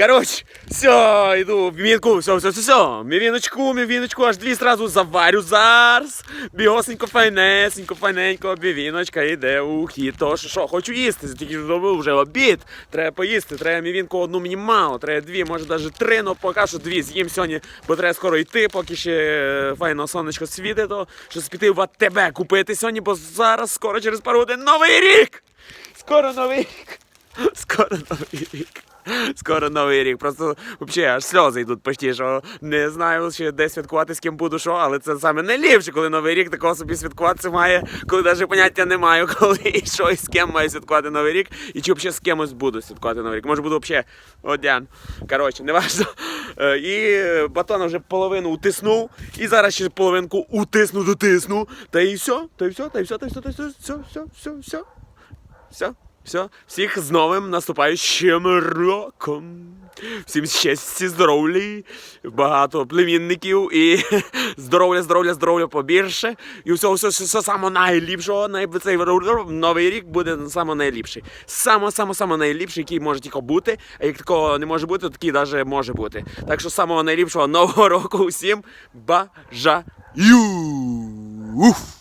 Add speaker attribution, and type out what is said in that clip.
Speaker 1: Коротше, все, йду в мівінку, все, все, все, все. Мівіночку, мівіночку, аж дві зразу заварю зараз. Бігосенько, файнесенько, файненько, мівіночка йде у хід. То що, що, хочу їсти, тільки зробив вже обід. Треба поїсти, треба мівінку одну мені мало, треба дві, може навіть три, ну поки що дві з'їм сьогодні, бо треба скоро йти, поки ще е, файно сонечко світить, то що піти в АТБ купити сьогодні, бо зараз скоро через пару годин новий рік! Скоро новий рік! Скоро новий рік. Скоро новий рік. Просто взагалі аж сльози йдуть почти, що не знаю ще де святкувати, з ким буду що, але це саме найліпше, коли новий рік такого собі святкувати має, коли навіть поняття не маю, коли і що і з ким маю святкувати новий рік, і чи взагалі з кимось буду святкувати новий рік. Може буду взагалі одян. Коротше, не важно. Е, І батон вже половину утиснув, і зараз ще половинку утисну, дотисну. Та і все, та і все, та і все, та і все, та і все, все, все, все, все. Все, все. Всіх з новим наступаючим роком. Всім щастя, здоров'я, багато племінників і здоров'я, здоров'я, здоров'я побільше. І все, все, все, все саме найліпшого. Най... Цей новий рік буде саме найліпший. Саме, саме, саме найліпший, який може тільки бути. А як такого не може бути, то такий навіть може бути. Так що самого найліпшого нового року усім бажаю. Уф!